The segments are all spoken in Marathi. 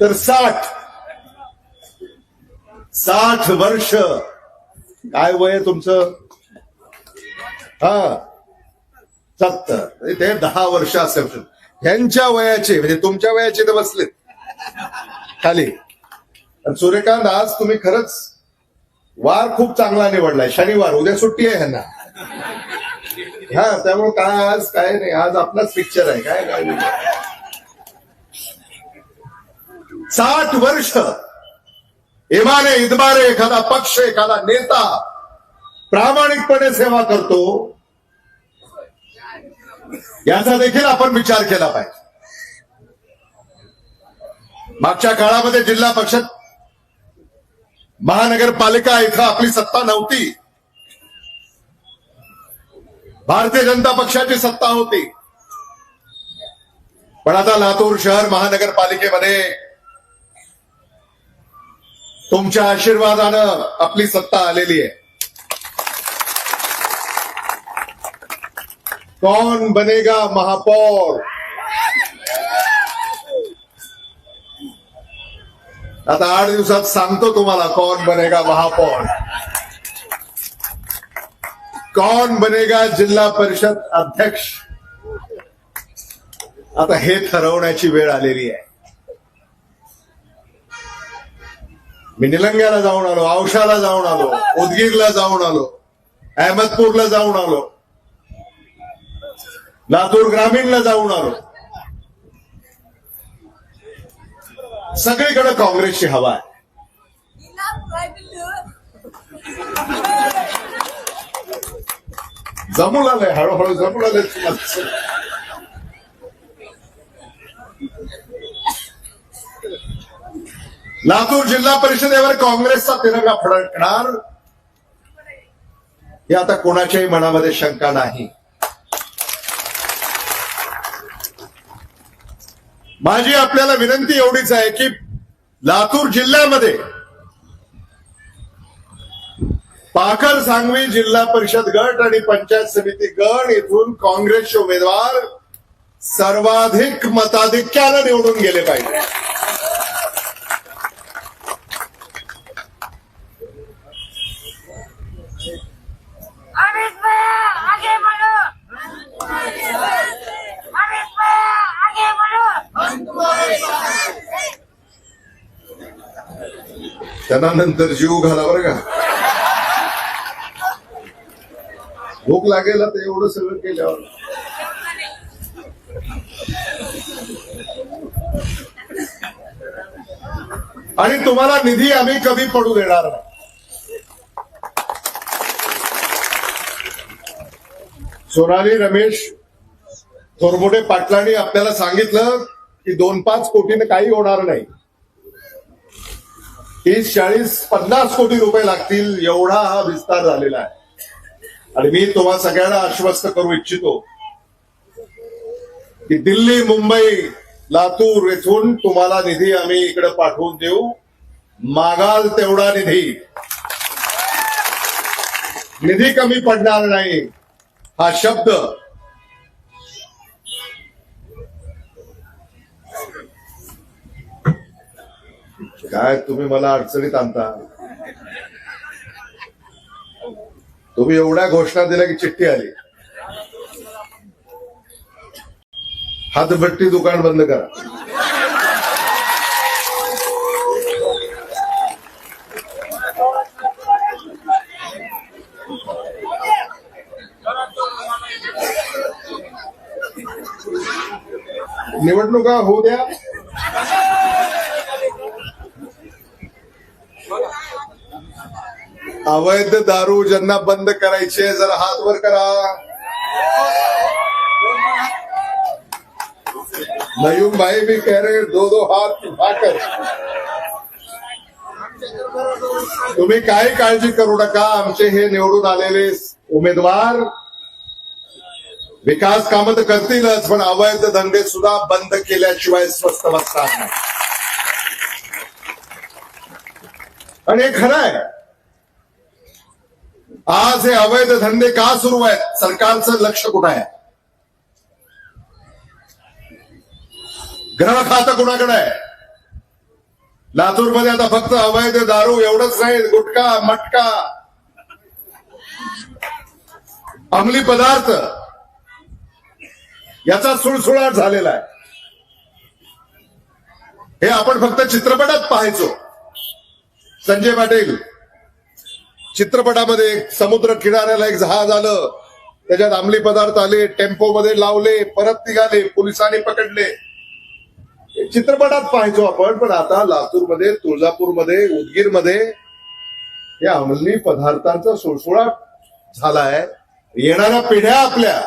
तर साठ. साठ वर्ष. काय वय तुमचं? हा. सत्तर. ते दहा वर्ष असेल. ह्यांच्या वयाचे म्हणजे तुमच्या वयाचे तर बसले. खाली. सूर्यकांत आज तुम्ही खरंच वार खूप चांगला निवडलाय. शनिवार उद्या सुट्टी आहे ह्यांना. हा त्यामुळे काय आज काय नाही. आज आपलाच पिक्चर आहे. काय काय नाही. साठ वर्ष इमाने इदमाने एखादा पक्ष एखादा नेता प्रामाणिकपणे सेवा करतो. याचा देखील आपण विचार केला पाहिजे. मागच्या काळामध्ये जिल्हा परिषद महानगरपालिका इथं आपली सत्ता नव्हती. भारतीय जनता पक्षाची सत्ता होती. पण आता लातूर शहर महानगरपालिकेमध्ये तुमच्या आशीर्वादानं आपली सत्ता आलेली आहे. कौन बनेगा महापौर? आता आठ दिवसात सांगतो तुम्हाला कौन बनेगा महापौर. कौन बनेगा जिल्हा परिषद अध्यक्ष? आता हे ठरवण्याची वेळ आलेली आहे. मी निलंग्याला जाऊन आलो औशाला जाऊन आलो उदगीरला जाऊन आलो अहमदपूरला जाऊन आलो लातूर ग्रामीणला जाऊन आलो. सगळीकडे काँग्रेसची हवा आहे. जमून आलंय हळूहळू जमून आलंय लातूर जिल्हा परिषदेवर काँग्रेसचा तिरंगा फडकणार. हे आता कोणाच्याही मनामध्ये शंका नाही. माझी आपल्याला विनंती एवढीच आहे की लातूर जिल्ह्यामध्ये पाखर सांगवी जिल्हा परिषद गट आणि पंचायत समिती गट येथून काँग्रेसचे उमेदवार सर्वाधिक मताधिक्यानं निवडून गेले पाहिजे. त्यांना नंतर जीव घाला बरं का. भूक लागेल तर एवढं सगळं केल्यावर. आणि तुम्हाला निधी आम्ही कमी पडू देणार. नाही सोनाली रमेश थोरमोडे पाटलांनी आपल्याला सांगितलं की दोन पाच कोटीने काही होणार नाही. तीस चाळीस पन्नास कोटी रुपये लागतील एवढा हा विस्तार झालेला आहे. आणि मी तुम्हा सगळ्यांना आश्वस्त करू इच्छितो की दिल्ली मुंबई लातूर येथून तुम्हाला निधी आम्ही इकडे पाठवून देऊ. मागाल तेवढा निधी. निधी कमी पडणार नाही हा शब्द काय तुम्ही मला अडचणीत आणता? तुम्ही एवढ्या घोषणा दिल्या की चिठ्ठी आली. हातभट्टी दुकान बंद करा. निवडणुका होऊ द्या. अवैध दारू ज्यांना बंद करायचे जरा हात वर करा. नयूम भाई भी कह रहे दो दो हात उठाकर. तुम्ही काही काळजी करू नका आमचे हे निवडून आलेले उमेदवार विकास कामं तर करतीलच पण अवैध धंदे सुद्धा बंद केल्याशिवाय स्वस्त बसणार नाही आणि हे खरं आहे. आज हे अवैध धंदे का सुरू आहेत? सरकारचं लक्ष कुठं आहे? ग्रह खातं कुणाकडे आहे? लातूरमध्ये आता फक्त अवैध दारू एवढंच नाही गुटखा मटका. अंमली पदार्थ. याचा सुळसुळाट झालेला आहे. हे आपण फक्त चित्रपटात पाहायचो. संजय पाटील चित्रपटामध्ये समुद्र किनाऱ्याला एक जहाज आलं. त्याच्यात अंमली पदार्थ आले टेम्पो मध्ये लावले परत निघाले पोलिसांनी पकडले. चित्रपटात पाहायचो आपण पण आता लातूरमध्ये तुळजापूरमध्ये उदगीरमध्ये या अंमली पदार्थांचा सोळसोळा झालाय. येणाऱ्या पिढ्या आपल्या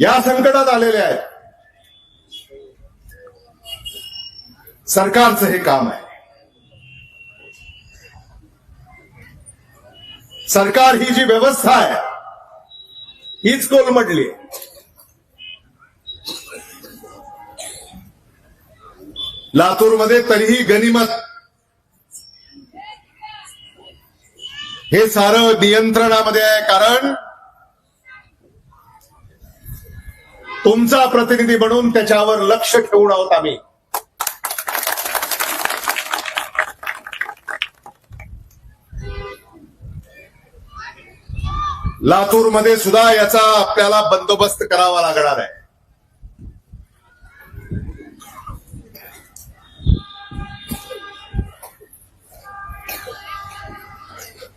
या संकटात आलेल्या आहेत. सरकारचं हे काम आहे. सरकार ही जी व्यवस्था आहे हीच कोलमडली लातूरमध्ये तरीही गनिमत. हे सारं नियंत्रणामध्ये आहे कारण तुमचा प्रतिनिधी म्हणून त्याच्यावर लक्ष ठेवून आहोत आम्ही. लातूरमध्ये सुद्धा याचा आपल्याला बंदोबस्त करावा लागणार आहे.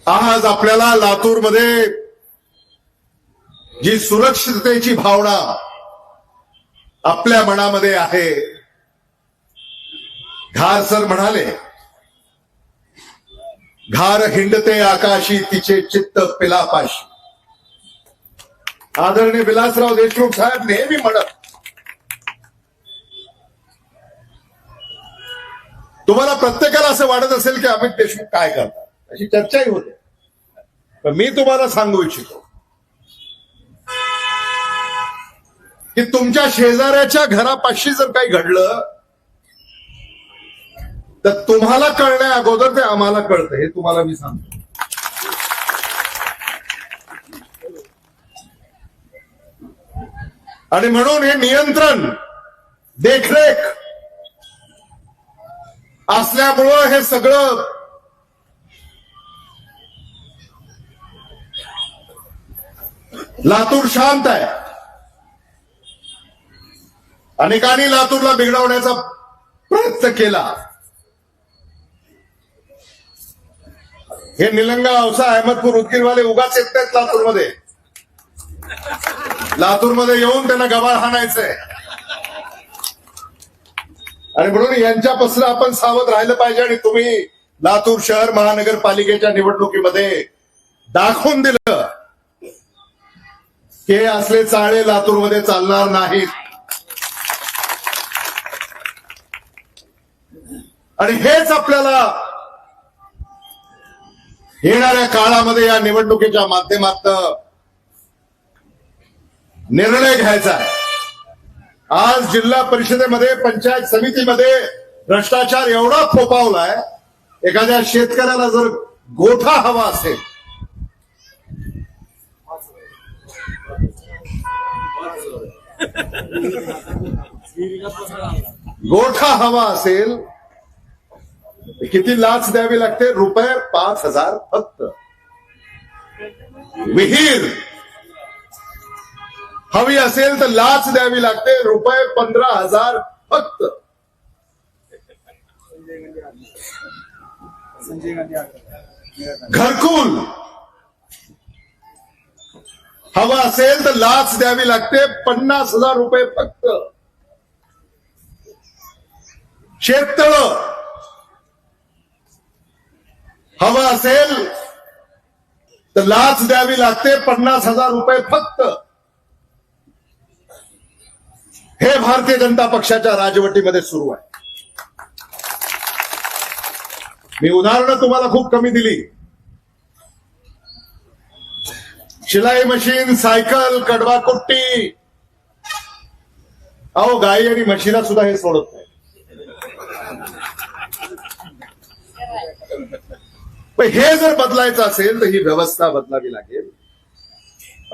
आज आपल्याला लातूरमध्ये जी सुरक्षिततेची भावना आपल्या मनामध्ये आहे घार सर म्हणाले घार हिंडते आकाशी तिचे चित्त पिलापाशी. आदरणीय विलासराव देशमुख साहेब नेहमी म्हणत तुम्हाला प्रत्येकाला असं वाटत असेल की अमित देशमुख काय करतात? अशी चर्चाही होते. पण मी तुम्हाला सांगू इच्छितो की तुमच्या शेजाऱ्याच्या घरापाशी जर काही घडलं तर तुम्हाला कळण्या अगोदर ते आम्हाला कळतं हे तुम्हाला मी सांगतो. आणि म्हणून हे नियंत्रण देखरेख असल्यामुळं हे सगळं लातूर शांत आहे. अनेकांनी लातूरला बिघडवण्याचा प्रयत्न केला. हे निलंगा औसा अहमदपूर उदगीरवाले उगाच येत नाहीत लातूरमध्ये. लातूरमध्ये येऊन त्यांना गबाळ हाणायचंय. आणि म्हणून यांच्यापासून आपण सावध राहिलं पाहिजे आणि तुम्ही लातूर शहर महानगरपालिकेच्या निवडणुकीमध्ये दाखवून दिलं की हे असले चाळे लातूरमध्ये चालणार नाहीत. आणि हेच आपल्याला येणाऱ्या काळामध्ये या निवडणुकीच्या माध्यमातून निर्णय घ्यायचा आहे. आज जिल्हा परिषदेमध्ये पंचायत समितीमध्ये भ्रष्टाचार एवढा फोपावलाय एखाद्या शेतकऱ्याला जर गोठा हवा असेल गोठा हवा असेल किती लाच द्यावी लागते? रुपये पाच हजार फक्त. विहीर हवी असेल तर लाच द्यावी लागते. रुपये पंधरा हजार फक्त. घरकुल. हवा असेल तर लाच द्यावी लागते. पन्नास हजार रुपये फक्त. शेततळ. हवा असेल तर लाच द्यावी लागते. पन्नास हजार रुपये फक्त. हे भारतीय जनता पक्षाच्या राजवटीमध्ये सुरू आहे. मी उदाहरणं तुम्हाला खूप कमी दिली. शिलाई मशीन सायकल कडवा कुट्टी. अहो गाई आणि म्हशीला सुद्धा हे सोडत नाही. हे जर बदलायचं असेल तर ही व्यवस्था बदलावी लागेल.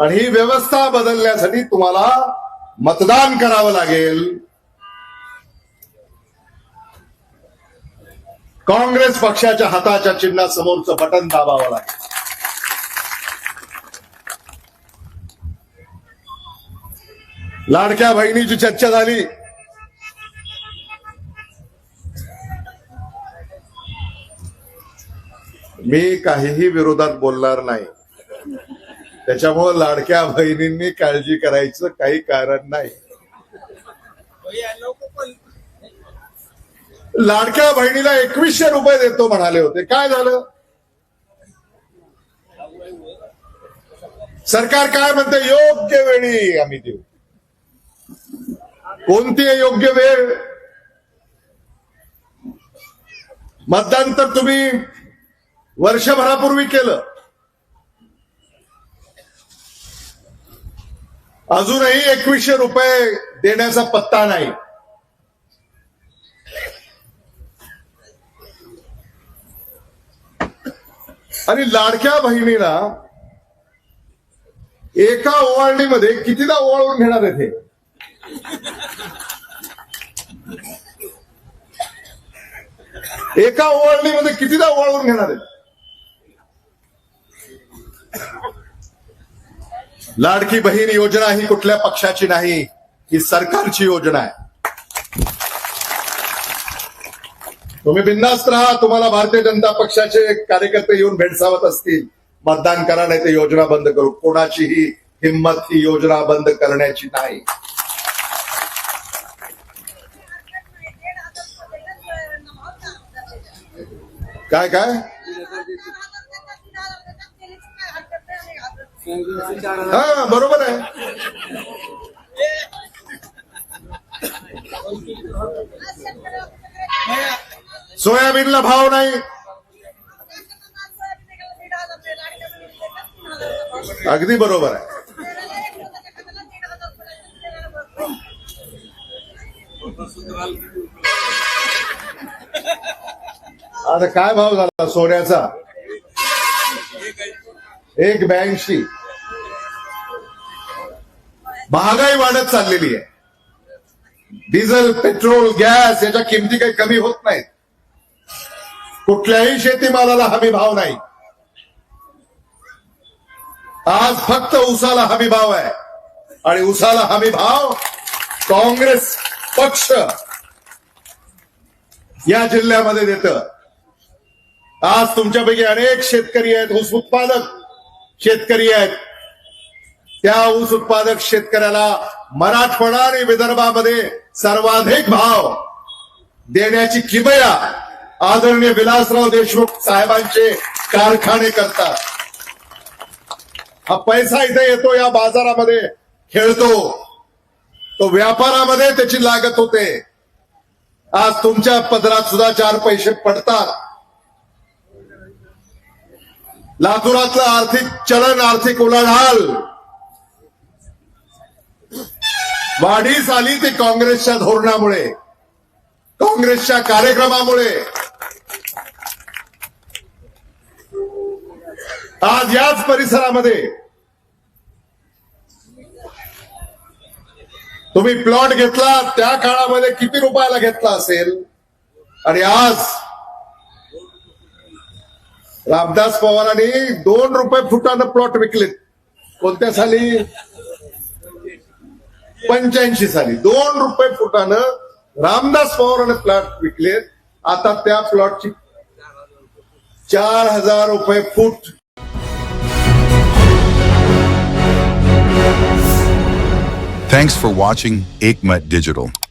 आणि ही व्यवस्था बदलण्यासाठी तुम्हाला मतदान करावं लागेल. काँग्रेस पक्षाच्या हाताच्या चिन्हासमोरचं बटन दाबावं लागेल. लाडक्या बहिणीची चर्चा झाली. मी काहीही विरोधात बोलणार नाही. त्याच्यामुळे लाडक्या बहिणींनी काळजी करायचं काही कारण नाही. लाडक्या बहिणीला एकवीसशे रुपये देतो म्हणाले होते. काय झालं? सरकार काय म्हणते? योग्य वेळी आम्ही देऊ. कोणती आहे योग्य वेळ? मतदान तर तुम्ही वर्षभरापूर्वी केलं. अजूनही एकवीसशे रुपये देण्याचा पत्ता नाही. आणि लाडक्या बहिणीला एका ओवाळणीमध्ये कितीदा ओवाळून घेणार आहे ते एका ओवाळणीमध्ये कितीदा ओवाळून घेणार आहे लाडकी बहीण योजना ही कुठल्या पक्षाची नाही ही सरकारची योजना आहे. तुम्ही बिंदास्त राहा तुम्हाला भारतीय जनता पक्षाचे कार्यकर्ते येऊन भेडसावत असतील. मतदान करा नाही ते योजना बंद करू. कोणाचीही हिंमत ही योजना बंद करण्याची नाही. काय काय? हा बरोबर आहे. सोयाबीनला भाव नाही. अगदी बरोबर आहे. आता काय भाव झाला सोन्याचा? एक ब्याऐंशी. महागाई वाढत चाललेली आहे. डिझेल पेट्रोल गॅस याच्या किमती काही कमी होत नाहीत. कुठल्याही शेतीमालाला हमी भाव नाही. आज फक्त उसाला हमी भाव आहे. आणि उसाला हमी भाव काँग्रेस पक्ष या जिल्ह्यामध्ये देत. आज तुमच्यापैकी अनेक शेतकरी आहेत ऊस उत्पादक शेतकरी आहेत. त्या ऊस उत्पादक शेतकऱ्याला मराठवाडा आणि विदर्भामध्ये सर्वाधिक भाव देण्याची किमया आदरणीय विलासराव देशमुख साहेबांचे कारखाने करतात. हा पैसा इथे येतो या बाजारामध्ये खेळतो. तो व्यापारामध्ये त्याची लागत होते. आज तुमच्या पदरात सुद्धा चार पैसे पडतात. लातूरातलं आर्थिक चलन आर्थिक उलाढाल वाढीस आली ती काँग्रेसच्या धोरणामुळे. काँग्रेसच्या कार्यक्रमामुळे. आज याच परिसरामध्ये तुम्ही प्लॉट घेतला त्या काळामध्ये किती रुपयाला घेतला असेल? आणि आज रामदास पवारांनी दोन रुपये फुटानं प्लॉट विकलेत. कोणत्या साली? पंच्याऐंशी साली. दोन रुपये फुटानं रामदास पवारांनी प्लॉट विकले. आता त्या प्लॉटची चार हजार रुपये फूट. थँक्स फॉर वॉचिंग एक Aikmat डिजिटल